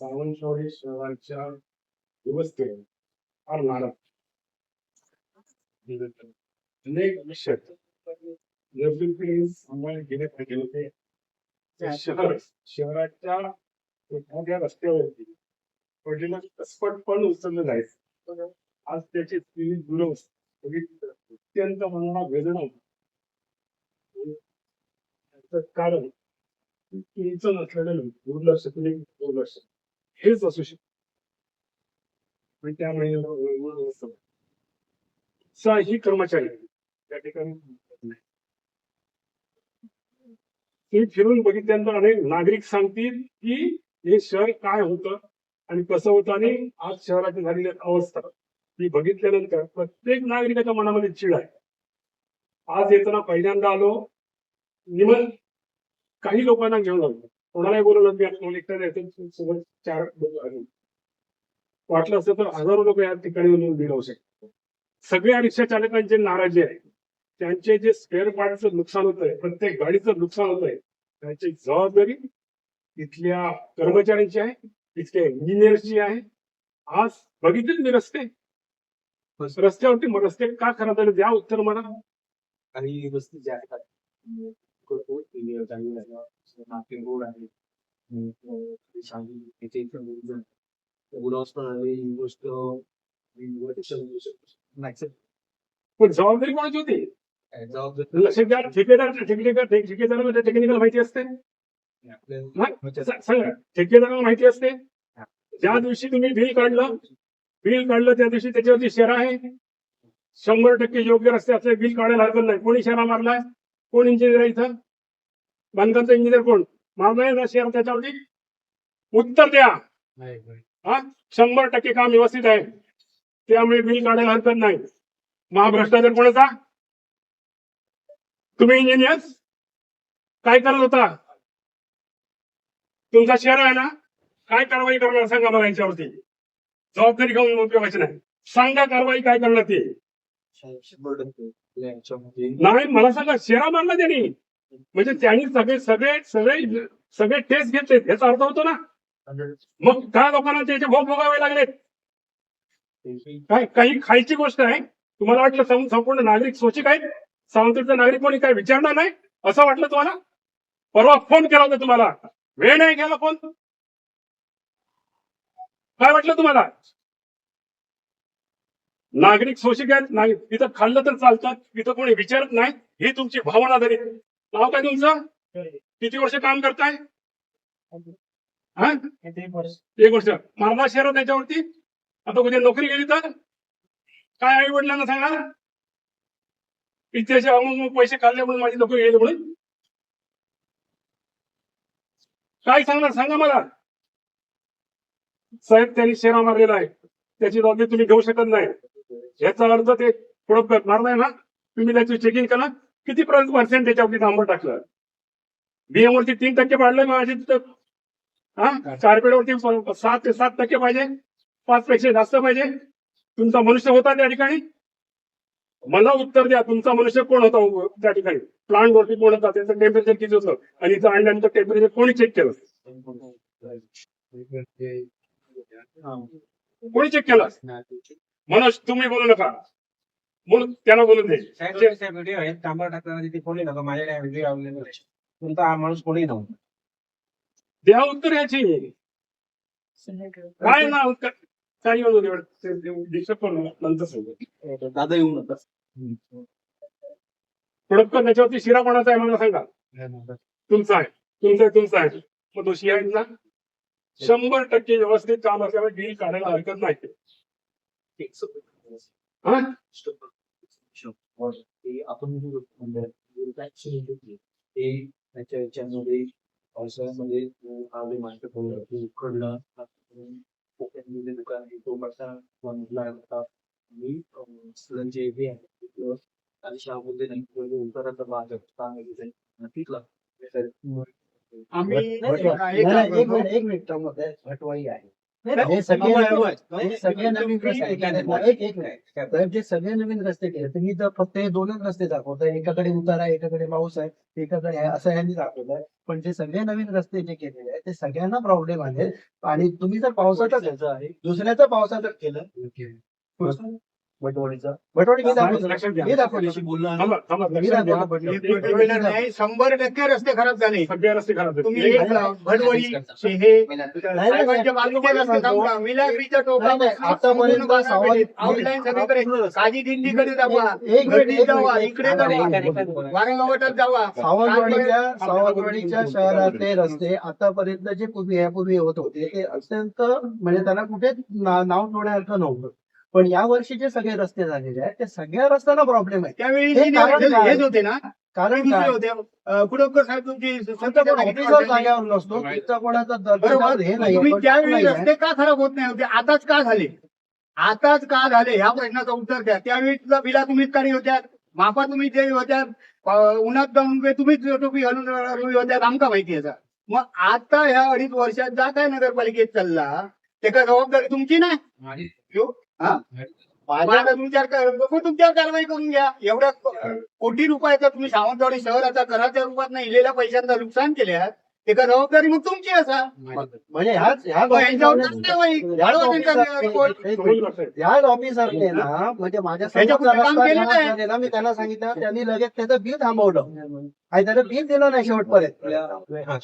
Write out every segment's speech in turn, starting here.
सावंतवाडी शहराच्या व्यवस्थेत फार नाराज अनेक विषय. सांभाळून गेले पाहिजे होते. शहर शहराच्या एखाद्या रस्त्यावरती पडलेलं कसपट पण उचललं जायचं. आज त्याची स्थिती दुरवस्था अत्यंत मनाला वेदना होती. कारण तुमचं नसलेलं लोक, दुर्लक्ष दुर्लक्ष. हेच असू शकत आणि त्यामुळे ही कर्मचारी त्या ठिकाणी ते फिरून बघितल्यानंतर अनेक नागरिक सांगतील की हे शहर काय होतं आणि कसं होतं आणि आज शहराची झालेली अवस्था. ती बघितल्यानंतर प्रत्येक नागरिकाच्या मनामध्ये चिड आहे. आज येताना पहिल्यांदा आलो. निमन काही लोकांना घेऊन आलो. कोणालाही बोलवलं मी आपण एकट्या सोबत चार लोक आले वाटलं असतं तर हजारो लोक या ठिकाणी येऊन भिडवू राहू शकतात. सगळ्या रिक्षा चालकांचे नाराजी आहे. त्यांचे जे स्पेअर पार्टचं नुकसान होत आहे प्रत्येक गाडीचं नुकसान होत आहे त्यांची जबाबदारी इथल्या कर्मचाऱ्यांची आहे इथल्या इंजिनियरची आहे. आज बघितले मी रस्ते? रस्त्यावरती मग रस्ते का खराब झाले? द्या उत्तर मला. काही वस्तू ज्या इंडिया, रोड आहे सांगली इथं. गुलाबस पण ही गोष्ट पण जबाबदारी कोणाची होती जबाबदारी ठेकेदार ठेकेदार टेक्निकल माहिती असते सांगा ठेकेदाराला माहिती असते ज्या दिवशी तुम्ही बिल काढलं बिल काढलं त्या दिवशी त्याच्यावरती शेरा आहे शंभर टक्के योग्य रस्ते असले बिल काढायला हरकत नाही कोणी शेरा मारलाय कोण इंजिनियर इथं? बांधकामचा इंजिनियर कोण? मारलाय ना शेरा त्याच्यावरती? उत्तर द्या. नाही, नाही. हा? शंभर टक्के काम व्यवस्थित आहे. त्यामुळे बिल काढायला हरकत नाही. महाभ्रष्टाचार कोणाचा? तुम्ही इंजिनियर काय करत होता? तुमचा शेअर आहे ना काय कारवाई करणार सांगा मला याच्यावरती. जबाबदारी घेऊन उपयोगाची नाही. सांगा कारवाई काय करणार ती. आपल्या नाही मला सांगा शेरा मारला त्यांनी. म्हणजे त्यांनी सगळे सगळे सगळे सगळे टेस्ट घेतले याचा अर्थ होतो ना. मग काय लोकांना त्याचे भोग भोगावे लागले. काय काही खायची गोष्ट आहे? तुम्हाला वाटलं संपूर्ण नागरिक सोचिक आहेत? सावंतचा नागरिक कोणी काय विचारणार नाही? असं वाटलं तुम्हाला? परवा फोन केला होता तुम्हाला. वेळ नाही गेला फोन काय वाटलं तुम्हाला? नागरिक सोशिक आहेत. नागरिक तिथं खाल्लं तर चालतं. तिथं कोणी विचारत नाही. ही तुमची भावना तरी. नाव काय तुमचं? किती वर्ष काम करताय? हा? एक वर्ष. मारदा शहरात त्याच्यावरती? आता कुठे नोकरी गेली तर? काय आई वडिलांना सांगा? इथे अमुक पैसे खाल्ले म्हणून माझी नोकरी गेली म्हणून? काय सांगणार? सांगा मला. साहेब त्यांनी शेरा मारलेला आहे. त्याची जबाबदारी तुम्ही घेऊ शकत नाही. याचा अर्थ ते थोडं मारलाय ना? तुम्ही त्याची चेकिंग करा. किती पर्सेंट त्याच्यावरती थांबवून टाकलं? बीएम वरती तीन टक्के वाढलंय माझे तिथं हा? कार्पेटवरती प- सात ते सात टक्के पाहिजे. पाच पेक्षा जास्त पाहिजे. तुमचा मनुष्य होता त्या ठिकाणी? मला उत्तर द्या तुमचा मनुष्य कोण होता त्या ठिकाणी? प्लांट वरती कोण होता त्याचं टेम्परेचर किती होतं? आणि इथं आणल्यानंतर टेम्परेचर कोणी चेक केलं? कोणी चेक केलं? मनोज तुम्ही बोलू नका. बोल त्याला बोलून दे. साहेब व्हिडिओ आहे कामावर टाकताना तिथे कोणी नका माझ्याकडे व्हिडिओ अवेलेबल आहे तुमचा हा माणूस कोणी नव्हता? द्या उत्तर याची. काय ना उत्तर काही डिस्टर्ब करू नंतर सांगू. दादा येऊ नका. थोडक्यात त्याच्यावरती शिरा कोणाचा आहे मला सांगा. तुमचा आहे. तुमचा आहे तुमचा आहे. मग तो शिरा आहे ना शंभर टक्के व्यवस्थित काम असल्यामुळे बिल काढायला हरकत नाही. हा? ते आपण म्हणजे ते त्याच्या याच्यामध्ये पावसाळ्यामध्ये उकडला. कोकणमध्ये दुकान आहे तो कसा बनला होता. आणि जे हे आहे आणि नाही उताराचा भाग तिथला आम्ही नाही, एक नाही, काम एक करतो. मिनिट एक मिनिट थांबा. भटवाई आहे. हे सगळे. हे नवीन रस्ते एक एक जे सगळे नवीन रस्ते केले तुम्ही तर फक्त हे दोनच रस्ते दाखवताय. एकाकडे उतार आहे एकाकडे पाऊस आहे एकाकडे आहे, असं यांनी दाखवलंय. पण जे सगळे नवीन रस्ते जे केलेले आहेत ते सगळ्यांना प्रॉब्लेम आहे आणि तुम्ही जर पावसाचं दुसऱ्याचं पावसाचं केलं बटवाडीचा बटवाडी मी दाखवतो. मी दाखवली शंभर टक्के रस्ते खराब झाले. सगळे रस्ते खराब. तुम्ही हे मिलाग्रीच्या आउटलाईन सगळीकडे काजी दिंडीकडे जावा. इकडे. जावा. वारंगावटात जावा. सावंतवाडीच्या सावंतवाडीच्या शहरातले रस्ते आतापर्यंत जे पूर्वी यापूर्वी होत होते ते अत्यंत म्हणजे त्यांना कुठे ना- नाव ठेवण्यासारखं नव्हतं. पण या वर्षी जे सगळे रस्ते झालेले आहेत ते सगळ्या रस्त्यांना प्रॉब्लेम आहे. त्यावेळी हे कारण काय? हेच होते ना? कारण दुसरे काय? होते. अं, कुडवकर साहेब तुमची कोण ऑफिसर नसतो कोणाचा दर्जा हे नाही तुम्ही त्यावेळी आहे. रस्ते का खराब होत नाही होते? आताच का झाले? आताच का झाले? ह्या प्रश्नाचं उत्तर द्या. त्यावेळी तुला बिला तुम्हीच काढी होत्या मापा तुम्ही जे होत्या प- उन्हात जाऊन तुम्हीच टोपी घालून उभे होत्या आमका माहिती याचा. मग आता ह्या अडीच वर्षात जा काय नगरपालिकेत चालला त्याका जबाबदारी तुमची नाही यो? हा? तुमच्या तुमच्यावर कारवाई करून घ्या. एवढ्या कोटी रुपयाचा तुम्ही सावंतवाडी शहराचा कराच्या रूपात इलेल्या पैशांचा नुकसान केल्यात. त्याका जबाबदारी मग तुमची असा. म्हणजे ह्याच ऑफिसरने ना म्हणजे माझ्या मी त्यांना सांगितलं त्यांनी लगेच त्याचं बिल थांबवलं. आणि त्याचं बिल दिलं नाही शेवटपर्यंत.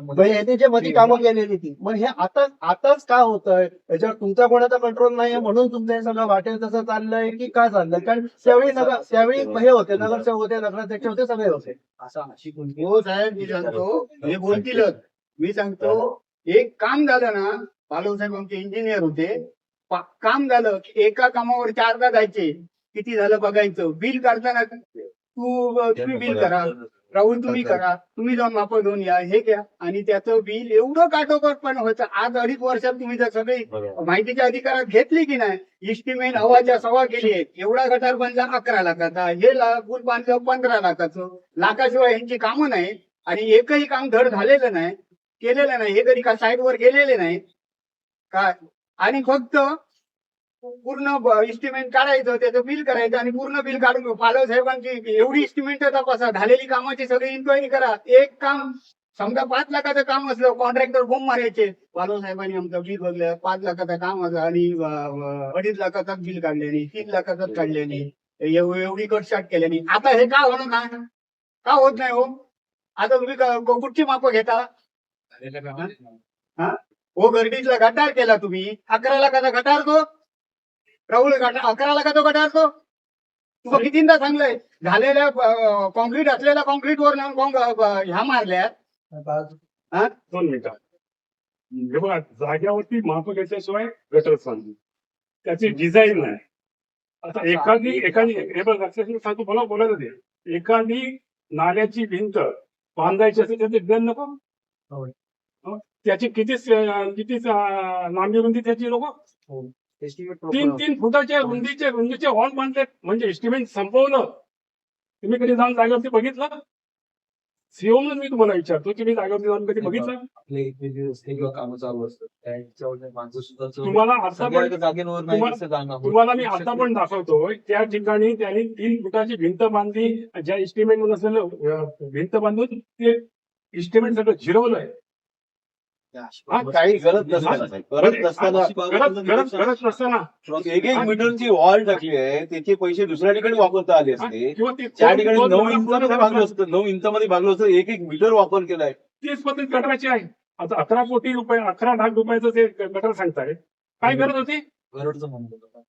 म्हणजे यांनी जे मध्ये कामं केलेली ती. मग हे आता आताच का होतंय? याच्यावर तुमचा कोणाचा कंट्रोल नाहीये म्हणून तुमचं हे सगळं वाटेल तसं चाललंय की काय चाललंय? कारण त्यावेळी नगर त्यावेळी हे होते नगरसेवक होते नगराध्यक्ष होते सगळे होते. असं अशी हो साहेब मी सांगतो हे बोलतीलच मी सांगतो एक काम झालं ना पालव साहेब आमचे इंजिनियर होते. काम झालं की एका कामावर चारदा जायचे. किती झालं बघायचं? बिल काढताना तू तुम्ही बिल करा. राहुल तुम्ही करा. तुम्ही जाऊन माप घेऊन या. हे घ्या. आणि त्याचं बिल एवढं काटोकट व्हायचं आज अडीच वर्षात तुम्ही जर सगळी माहितीच्या अधिकारात घेतली की नाही इस्टिमेट हवाच्या सव्वा केली आहे एवढा गटार बांधला अकरा लाखाचा हे पूल बांधलं पंधरा लाखाचं. लाखाशिवाय यांची कामं नाही. आणि एकही काम धड झालेलं नाही केलेलं नाही. हे कधी का साईडवर गेलेले नाही. काय? आणि फक्त पूर्ण इस्टिमेट काढायचं त्याचं बिल करायचं आणि पूर्ण बिल काढून पालव साहेबांची एवढी इस्टिमेट तपासा. झालेली कामाची सगळी इन्क्वायरी करा. एक काम समजा पाच लाखाचं काम असलं कॉन्ट्रॅक्टर बोंब मारायचे. पालव साहेबांनी आमचं बिल बघलं पाच लाखाचं काम असं आणि अडीच लाखाचं बिल काढल्याने तीन लाखाचं काढल्याने एव- एवढी कटशाट केल्याने आता हे का होणं नाही का होत नाही हो? आता तुम्ही कुठची माप घेता. हो गर्दीतला गटार केला तुम्ही. अकरा लाखाचा गटार तो. राहुल गटार अकरा लाखाचा गटार तो? तुला कितींदा सांगलंय? झालेल्या कॉन्क्रीट असलेल्या कॉन्क्रीट वर ह्या मारल्यात दोन मिनिटं. हे बघा जाग्यावरती माप घेतल्याशिवाय गटर सांगू त्याची डिझाईन नाही आता एखादी एखादी हे बघ ठेव, सांगतो मला बोलायला दे. एखादी नाल्याची भिंत बांधायची असेल त्याचे डिझाईन नको? होय. हं? त्याची किती स- किती अं, लांबी रुंदी त्याची नको तीन तीन फुटाच्या रुंदीचे रुंदीचे हॉल बांधले म्हणजे एस्टिमेट संपवलं. तुम्ही कधी जाऊन जागेवरती बघितलं? सीओ मी तुम्हाला विचारतो. तुम्ही जागेवरती जाऊन कधी बघितलं? कामं चालू चढून तुम्हाला आता पण तुम्हाला- मी आता पण दाखवतोय त्या ठिकाणी त्यांनी तीन फुटाची भिंत बांधली. ज्या इस्टिमेटमध्ये असलेलं भिंत बांधून ते इस्टिमेट सगळं जिरवलंय हा, काही गरज नसताना. गरज नसताना गरज गरज गरज नसताना. एक एक मीटरची वॉल टाकली आहे त्याचे पैसे दुसऱ्या ठिकाणी वापरता आले हा, असते. किंवा ते त्या ठिकाणी दोन- नऊ दोन- इंचामध्ये बांधलं असतं. नऊ इंचामध्ये बांधलं असतं. एक एक मीटर वापर केलाय. तीच पद्धत गटराची आहे. आता अकरा कोटी रुपये अकरा लाख रुपयाचं ते गटर सांगताय काय गरज होती? गरडचं म्हणत होतं.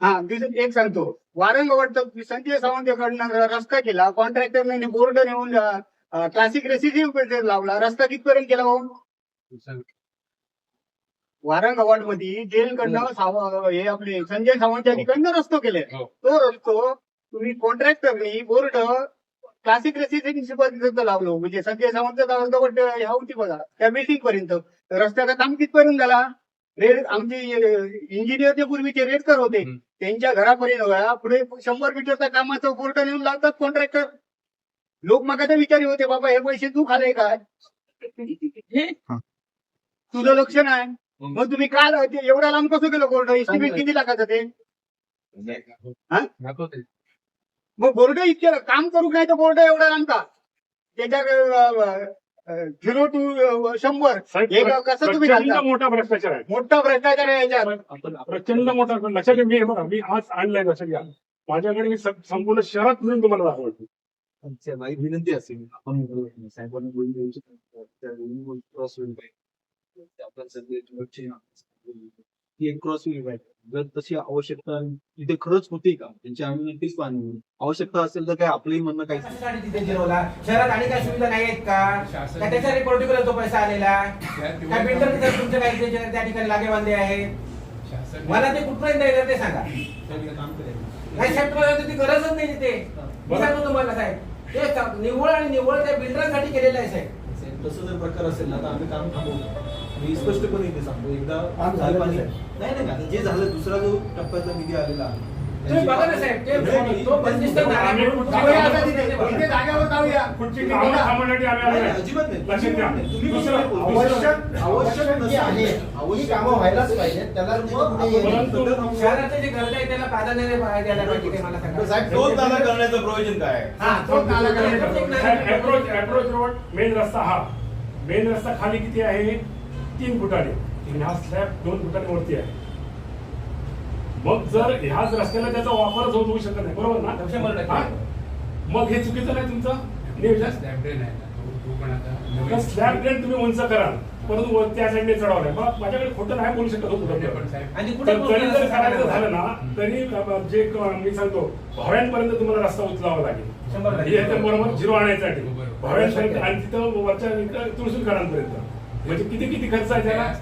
हा दुसरं एक सांगतो. वारंगवट संजय सावंतकडनं रस्ता केला. कॉन्ट्रॅक्टरने बोर्ड नेऊन क्लासिक रेसिडिव्ह लावला. रस्ता कितपर्यंत केला हो वारंगवाडमध्ये जेलकडनं साव- हे आपले संजय सावंतच्या तिकडनं रस्तो केले. हो. तो रस्तो तुम्ही कॉन्ट्रॅक्टरनी बोर्ड क्लासिक रेसिडेन्सी लावलो. म्हणजे संजय सावंत सावंत ह्या होती बघा. त्या बिल्डिंग पर्यंत. रस्त्याचं काम कितपर्यंत झाला. रेड आमचे इंजिनियर जे पूर्वीचे रेडकर होते हम्म. त्यांच्या घरापर्यंत बघा, पुढे शंभर मीटरचा कामाचं बोर्ड नेऊन लावतात कॉन्ट्रॅक्टर लोक मग विचारी होते बाबा हे पैसे तू खाले काय तुझं लक्ष नाही. मग? तुम्ही काय ते एवढ्या लांब कसं गेलो कोर्ट एस्टिमेट किती लाखाचं ते? मग बोर्ड इतके काम करू नाही तर बोर्ड एवढा लांब का? त्याच्या झिरो टू शंभर. हे कसं तुम्ही प्रचंड घालता? मोठा भ्रष्टाचार आहे. मोठा भ्रष्टाचार आहे याच्यात. प्रचंड मोठा लक्षात घ्या मी हे बघा मी आज आणलाय लक्षात घ्या. माझ्याकडे मी सं- संपूर्ण शहरात मिळून तुम्हाला दाखवतो. माझी विनंती असेल. आपण साहेबांना बोलून शकतो त्या बोलून क्रॉस होईल पाहिजे आपण सगळे रोजचे ती एक क्रॉस जर तशी आवश्यकता तिथे खरंच होती का? त्यांची आम्ही नक्कीच पाहणी आवश्यकता असेल तर काय आपलंही म्हणणं काही तिथे जिरवला शहरात आणि काय सुविधा नाही आहेत का का त्याच्यासाठी पर्टिक्युलर तो पैसा आलेला? काय बिल्डर तिथे तुमच्या काही त्याच्या- त्या ठिकाणी लागे बांधे आहेत मला ते कुठपर्यंत येतं ते सांगा. नाही साहेब तुम्हाला त्याची गरजच नाही तिथे. मी सांगतो तुम्हाला साहेब. ते सा- निव्वळ आणि निव्वळ त्या बिल्डरांसाठी केलेलं आहे साहेब तसं जर प्रकार असेल ना तर आम्ही काम थांबवतो. मी स्पष्टपणे इथे सांगतो एकदा झालं पाणी- नाही. नाही आता जे झालं दुसरा जो टप्प्यातला निधी आलेला आहे तुम्ही बघा ना साहेब ते तो बंदिस्त कामं- आता तिथे इथे जागेवर जाऊया कुठची कामं थांबवण्यासाठी आम्ही नाही, आलोय. नाही, अजिबात नाही लक्षात घ्या. तुम्ही दुसरं- दुसरं- आवश्यक आवश्यक आवश्यक जी नसेल. आहे ही कामं व्हायलाच पाहिजे त्याला मग पुढे येईल. परंतु शहराचे जे गरजा आहे त्याला प्राधान्य द्यायला पाहिजे ते मला सांगा साहेब, करण्याचं प्रयोजन काय आहे? हा तो नाला करायचा. अप्रोच अप्रोच रोड मेन रस्ता हा मेन रस्ता खाली किती आहे तीन फुटाने आणि हा स्लॅब दोन फुटाने वरती आहे. मग जर ह्याच रस्त्याला त्याचा वापरच होत होऊ शकत नाही बरोबर ना? शंभर टक्के. हा? मग हे चुकीचं नाही तुमचं? नियोजन स्लॅब ड्रेन तुम्ही उंच करा परंतु वर त्या साईडने चढवलाय मग माझ्याकडे खोटं नाही बोलू शकत हो कुठं आणि कुठे तरी जर करायचं झालं ना तरी अ, जे क- मी सांगतो भाव्यांपर्यंत तुम्हाला रस्ता उचलावा लागेल. शंभर टक्के. हे तर बरोबर झिरो आणण्यासाठी भाव्यांपर्यंत आणि तिथं वरच्या इकडं तुळशीकरांपर्यंत म्हणजे किती किती खर्च आहे त्याला?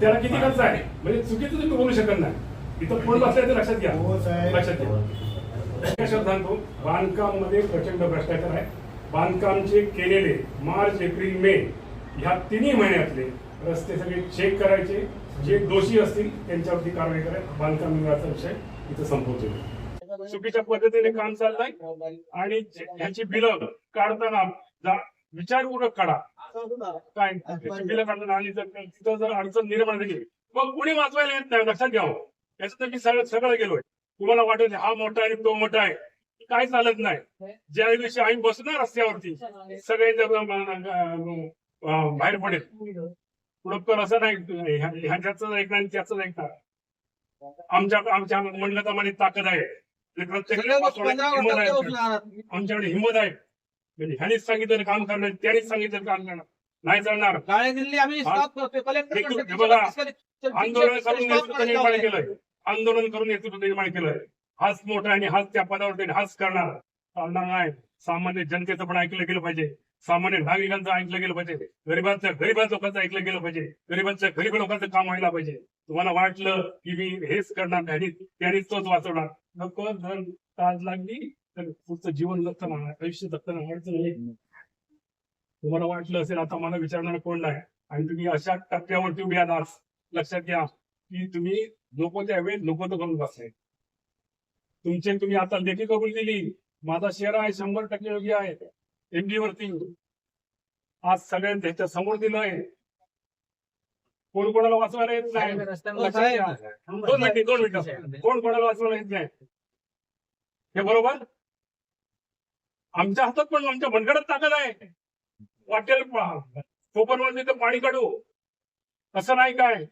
त्याला किती खर्च आहे? म्हणजे चुकीचं तुम्ही बोलू शकत नाही. इथं बसलाय ते लक्षात घ्या. हो. लक्षात घ्या. शब्दात सांगतो बांधकाममध्ये प्रचंड भ्रष्टाचार आहे. बांधकामचे केलेले मार्च एप्रिल मे ह्या तिन्ही महिन्यातले रस्ते सगळे चेक करायचे. जे दोषी असतील त्यांच्यावरती कारवाई करायची बांधकाम विभागाचा विषय इथं संपवतो चुकीच्या पद्धतीने काम चाललंय. आणि जे- ह्याची बिलं काढताना विचारपूर्वक काढा. काय जर तिथं जर अडचण निर्माण झाली मग कुणी वाचवायला येत नाही? लक्षात घ्यावं याचं तर मी सगळं सगळं गेलोय तुम्हाला वाटत हा मोठा आहे आणि तो मोठा आहे. काय चालत नाही. ज्या दिवशी आम्ही बसू ना रस्त्यावरती सगळे बाहेर पडेल. पुढं असं नाही. ह्या- ह्याच्याच ऐकणार आणि त्याच ऐकणार. आमच्या आमच्या ताकद प्रत्येकाला वाचवण्याची हिंमत आहे. आमच्याकडे हिंमत आहे. म्हणजे ह्यानेच सांगितलं काम करणार त्यानेच सांगितलं काम करणार. नाही चालणार. काळे दिल्ली आम्ही stop करतोय. कलेक्टर हे- म्हणतात बघा, की आंदोलन करून stop नेतृत्व निर्माण. केलंय. आंदोलन करून नेतृत्व निर्माण केलंय. हाच मोठा आणि हाच त्या पदावरती आणि हाच करणार. चालणार नाही. सामान्य जनतेचं पण ऐकलं गेलं पाहिजे. सामान्य नागरिकांचं ऐकलं गेलं पाहिजे. गरिबांचं गरीबां लोकांचं ऐकलं गेलं पाहिजे. गरिबांचं गरीब लोकांचं काम व्हायला पाहिजे. तुम्हाला वाटलं की मी हेच करणार नाही त्यानेच तोच वाचवणार. नको जर ताज लागली. पुढचं जीवन जगताना आयुष्य जगताना अडचण तुम्हाला वाटलं असेल आता मला विचारणार कोण नाही. आणि तुम्ही अशा टप्प्यावरती उभी आहात. लक्षात घ्या की तुम्ही नको त्या वेळेत नको तो करून बसलाय तुमचे तुम्ही आता लेखी कबूल दिली माझा शेअर आहे शंभर टक्के योग्य आहे. एमडी वरती. आज सगळ्यांनी त्याच्यासमोर दिलंय. कोण कोणाला वाचवायला येत नाही. दोन मिनिटं दोन मिनिटं. कोण कोणाला वाचवायला येत नाही? हे बरोबर? आमच्या हातात पण आमच्या मनगडात ताकद आहे. वाटेल कोपर तर पाणी काढू. असं नाही काय.